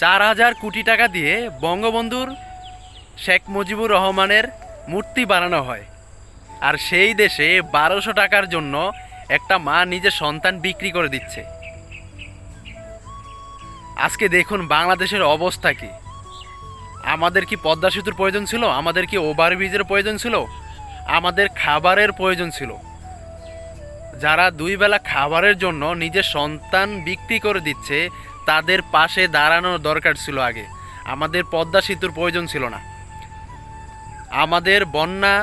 চার হাজার কোটি টাকা দিয়ে বঙ্গবন্ধুর শেখ মুজিবুর রহমানের মূর্তি বানানো হয়। আর সেই দেশে বারোশো টাকার জন্য একটা মা নিজের সন্তান বিক্রি করে দিচ্ছে। আজকে দেখুন বাংলাদেশের অবস্থা কি। আমাদের কি পদ্মা সেতুর প্রয়োজন ছিল? আমাদের কি ওভারব্রিজের প্রয়োজন ছিল? আমাদের খাবারের প্রয়োজন ছিল? যারা দুই বেলা খাবারের জন্য নিজের সন্তান বিক্রি করে দিচ্ছে, তাদের পাশে দাঁড়ানোর দরকার ছিল আগে। আমাদের পদ্মা সেতুর প্রয়োজন ছিল না। আমাদের বন্যা,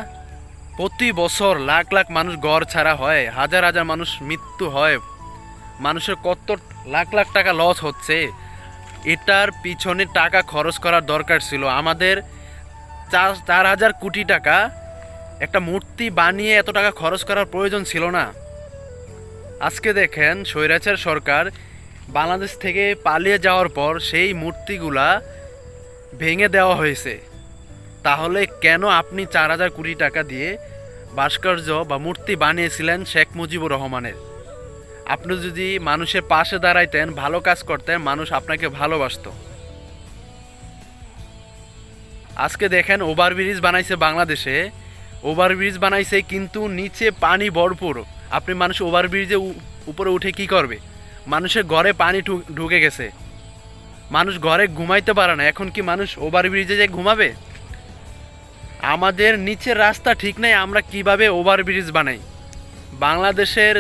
প্রতি বছর লাখ লাখ মানুষ ঘর ছাড়া হয়, হাজার হাজার মানুষ মৃত্যু হয়। মানুষের কত লাখ লাখ টাকা লস হচ্ছে, এটার পিছনে টাকা খরচ করার দরকার ছিল। আমাদের চার চার হাজার কোটি টাকা একটা মূর্তি বানিয়ে এত টাকা খরচ করার প্রয়োজন ছিল না। আজকে দেখেন স্বৈরাচার সরকার বাংলাদেশ থেকে পালিয়ে যাওয়ার পর সেই মূর্তিগুলা ভেঙে দেওয়া হয়েছে। তাহলে কেন আপনি চার হাজার কোটি টাকা দিয়ে ভাস্কর্য বা মূর্তি বানিয়েছিলেন শেখ মুজিবুর রহমানের? আপনি যদি মানুষের পাশে দাঁড়াইতেন, ভালো কাজ করতেন, মানুষ আপনাকে ভালোবাসতো। আজকে দেখেন ওভারব্রিজ বানাইছে বাংলাদেশে। ওভারব্রিজ বানাইছে কিন্তু নিচে পানি ভরপুর। আপনি মানুষ ওভারব্রিজে উপরে উঠে কি করবে? মানুষের ঘরে পানি ঢুকে গেছে। মানুষ ঘরে ঘুমাইতে পারে না, এখন কি মানুষ ওভারব্রিজে যে ঘুমাবে? আমাদের নিচের রাস্তা ঠিক নাই, আমরা কীভাবে ওভারব্রিজ বানাই? বাংলাদেশের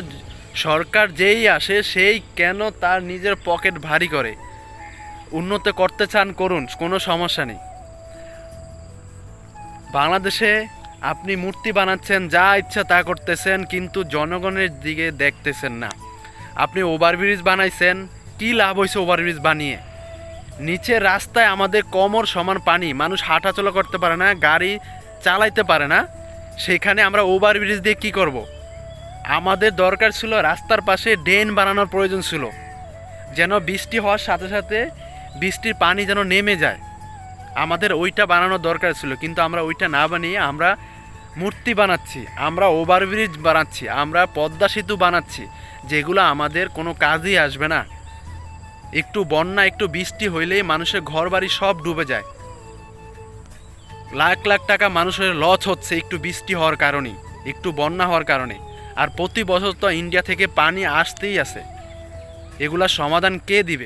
সরকার যেই আসে, সেই কেন তার নিজের পকেট ভারী করে? উন্নত করতে চান, করুন, কোনো সমস্যা নেই। বাংলাদেশে আপনি মূর্তি বানাচ্ছেন, যা ইচ্ছা তা করতেছেন, কিন্তু জনগণের দিকে দেখতেছেন না। আপনি ওভারব্রিজ বানাইছেন, কি লাভ হয়েছে ওভারব্রিজ বানিয়ে? নিচে রাস্তায় আমাদের কমর সমান পানি, মানুষ হাঁটাচলা করতে পারে না, গাড়ি চালাইতে পারে না। সেখানে আমরা ওভারব্রিজ দিয়ে কি করব। আমাদের দরকার ছিল রাস্তার পাশে ড্রেন বানানোর প্রয়োজন ছিল। যেন বৃষ্টি হওয়ার সাথে সাথে বৃষ্টির পানি যেন নেমে যায়। আমাদের ওইটা বানানোর দরকার ছিল, কিন্তু আমরা ওইটা না বানিয়ে আমরা মূর্তি বানাচ্ছি, আমরা ওভারব্রিজ বানাচ্ছি, আমরা পদ্মা সেতু বানাচ্ছি, যেগুলো আমাদের কোনো কাজই আসবে না। একটু বন্যা, একটু বৃষ্টি হইলেই মানুষের ঘর বাড়ি সব ডুবে যায়। লাখ লাখ টাকা মানুষের লস হচ্ছে একটু বৃষ্টি হওয়ার কারণে, একটু বন্যা হওয়ার কারণে। আর প্রতি বছর তো ইন্ডিয়া থেকে পানি আসতেই আছে। এগুলা সমাধান কে দিবে?